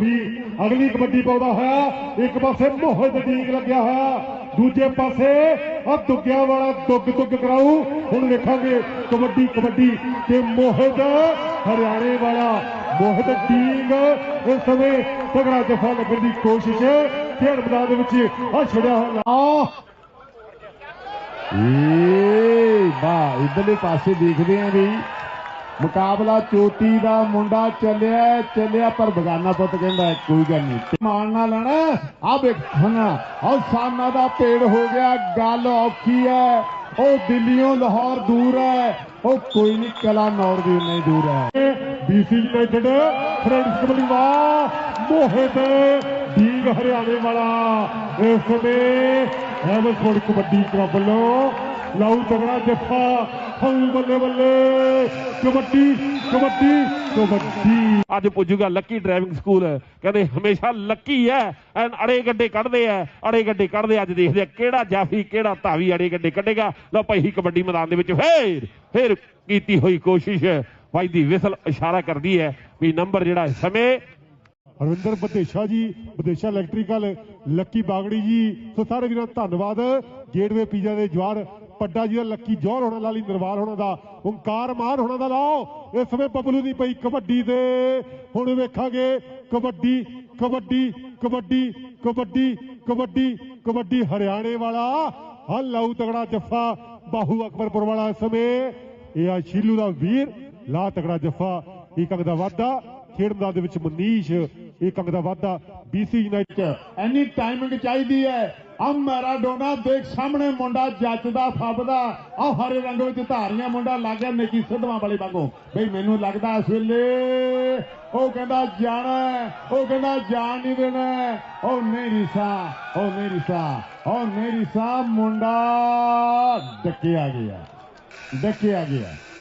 ਧੂਰੀ ਅਗਲੀ ਕਬੱਡੀ ਪਾਉਂਦਾ ਹੋਇਆ। ਇੱਕ ਪਾਸੇ ਮੋਹਿਤ ਡੀਂਗ ਲੱਗਿਆ ਹੋਇਆ। ਦੂਜੇ ਪਾਸੇ ਆ ਦੁੱਗਿਆ ਵਾਲਾ ਦੁੱਗ ਦੁੱਗ ਕਰਾਊ। ਹੁਣ ਵੇਖਾਂਗੇ ਕਬੱਡੀ ਕਬੱਡੀ ਤੇ ਮੋਹਿਤ ਹਰਿਆਣੇ ਵਾਲਾ ਮੋਹਿਤ ਡੀਂਗ ਇਸ ਸਮੇਂ ਤਗੜਾ ਜਫਾ ਲੱਗਣ ਦੀ ਕੋਸ਼ਿਸ਼ ਖੇਡ ਮੈਦਾਨ ਦੇ ਵਿੱਚ ਆ ਛੜਿਆ ਹੋਇਆ। ਏ ਵਾਹ ਇਧਰਲੇ ਪਾਸੇ ਦੇਖਦੇ ਆਂ ਵੀ ਮੁਕਾਬਲਾ ਚੋਟੀ ਦਾ ਮੁੰਡਾ ਚੱਲਿਆ ਹੈ, ਚੱਲਿਆ ਪਰ ਬਗਾਨਾ ਪੁੱਤ ਕਹਿੰਦਾ ਕੋਈ ਗੱਲ ਨਹੀਂ। ਮਾਣ ਨਾ ਲੈਣਾ। ਆ ਵੇਖਣਾ ਆ ਸਾਨਾ ਦਾ ਪੇੜ ਹੋ ਗਿਆ ਗੱਲ ਔਖੀ ਹੈ। ਉਹ ਦਿੱਲੀੋਂ ਲਾਹੌਰ ਦੂਰ ਹੈ। ਉਹ ਕੋਈ ਨਹੀਂ ਕਲਾ ਨੌਰ ਵੀ ਨਹੀਂ ਦੂਰ ਹੈ। ਬੀਸੀ ਯੂਨਾਈਟਿਡ ਫਰੈਂਡਸ ਕਬੱਡੀ ਵਾ ਮੋਹਿਤ ਡੀਗ ਹਰਿਆਣੇ ਵਾਲਾ। ਇਸ ਸਮੇਂ ਹੈਵਨਸਫੋਰਡ ਕਬੱਡੀ ਕਲੱਬ ਵੱਲੋਂ ਲਾਉ ਤਗੜਾ ਜੱਫਾ, ਹਉ ਬੱਲੇ ਬੱਲੇ। ਕਬੱਡੀ ਕਬੱਡੀ ਕਬੱਡੀ। ਅੱਜ ਪੁੱਜੂਗਾ ਲੱਕੀ ਡਰਾਈਵਿੰਗ ਸਕੂਲ ਕਹਿੰਦੇ ਹਮੇਸ਼ਾ ਲੱਕੀ ਐ। ਐਨ ਅੜੇ ਗੱਡੇ ਕੱਢਦੇ ਐ। ਅੜੇ ਗੱਡੇ ਕੱਢਦੇ, ਅੱਜ ਦੇਖਦੇ ਆ ਕਿਹੜਾ ਜਾਫੀ, ਕਿਹੜਾ ਧਾਵੀ ਅੜੇ ਗੱਡੇ ਕੱਢੇਗਾ। ਲਓ ਭਾਈ ਕਬੱਡੀ ਮੈਦਾਨ ਦੇ ਵਿੱਚ ਫੇਰ ਫੇਰ ਕੀਤੀ ਹੋਈ ਕੋਸ਼ਿਸ਼। ਭਾਈ ਦੀ ਵਿਸਲ ਇਸ਼ਾਰਾ ਕਰਦੀ ਹੈ ਵੀ ਨੰਬਰ ਜਿਹੜਾ ਸਮੇਂ ਹਰਵਿੰਦਰ ਬਦੇਸ਼ਾ ਜੀ, ਬਦੇਸ਼ਾ ਇਲੈਕਟ੍ਰੀਕਲ ਲੱਕੀ ਬਾਗੜੀ ਜੀ। ਸੋ ਸਾਰੇ ਵੀਰਾਂ ਦਾ ਧੰਨਵਾਦ। ਗੇਟਵੇ ਪੀਜ਼ਾ ਦੇ ਜਵਾਰ ਪੱਡਾ ਜੀ ਦਾ ਲੱਕੀ ਜੋਹਰ ਹੋਣਾ ਲਾਲੀ ਨਿਰਵਾਲ ਹੋਣਾ ਦਾ, ਓੰਕਾਰ ਮਾਨ ਹੋਣਾ ਦਾ ਲਾਓ। ਇਸ ਸਮੇਂ ਬਬਲੂ ਦੀ ਪਈ ਕਬੱਡੀ ਦੇ। ਹੁਣ ਵੇਖਾਂਗੇ ਕਬੱਡੀ ਕਬੱਡੀ ਕਬੱਡੀ ਕਬੱਡੀ ਕਬੱਡੀ ਕਬੱਡੀ ਹਰਿਆਣੇ ਵਾਲਾ। ਹਾਂ ਲਾਊ ਤਗੜਾ ਜੱਫਾ ਬਾਹੂ ਅਕਬਰਪੁਰ ਵਾਲਾ ਇਸ ਸਮੇਂ। ਇਹ ਆ ਸ਼ੀਲੂ ਦਾ ਵੀਰ, ਲਾ ਤਗੜਾ ਜੱਫਾ। ਇੱਕ ਅੰਗ ਦਾ ਵਾਧਾ। ਖੇਡ ਮੈਦਾਨ ਦੇ ਵਿੱਚ ਮਨੀਸ਼, ਇੱਕ ਅੰਗ ਦਾ ਵਾਧਾ। BC ਯੂਨਾਈਟਿਡ ਐਨੀ ਟਾਈਮਿੰਗ ਚਾਹੀਦੀ ਹੈ। ਆ ਮੈਰਾਡੋਨਾ ਦੇਖ ਸਾਹਮਣੇ ਮੁੰਡਾ ਜੱਜਦਾ, ਫੱਬਦਾ। ਆ ਹਰੇ ਰੰਗ ਵਿੱਚ ਧਾਰੀਆਂ ਮੁੰਡਾ ਲੱਗ ਗਿਆ ਨੇਕੀ ਸਿੱਧਵਾਂ ਵਾਲੇ ਵਾਂਗੂ। ਬਈ ਮੈਨੂੰ ਲੱਗਦਾ ਇਸ ਵੇਲੇ ਉਹ ਕਹਿੰਦਾ ਜਾਣਾ ਉਹ ਕਹਿੰਦਾ ਜਾਣ ਨਹੀਂ ਦੇਣਾ ਉਹ ਮੇਰੀ ਰਿਸਾ ਉਹ ਮੇਰੀ ਰਿਸਾ ਉਹ ਮੇਰੀ ਰਿਸਾ ਮੁੰਡਾ ਡੱਕਿਆ ਗਿਆ ਡੱਕਿਆ ਗਿਆ।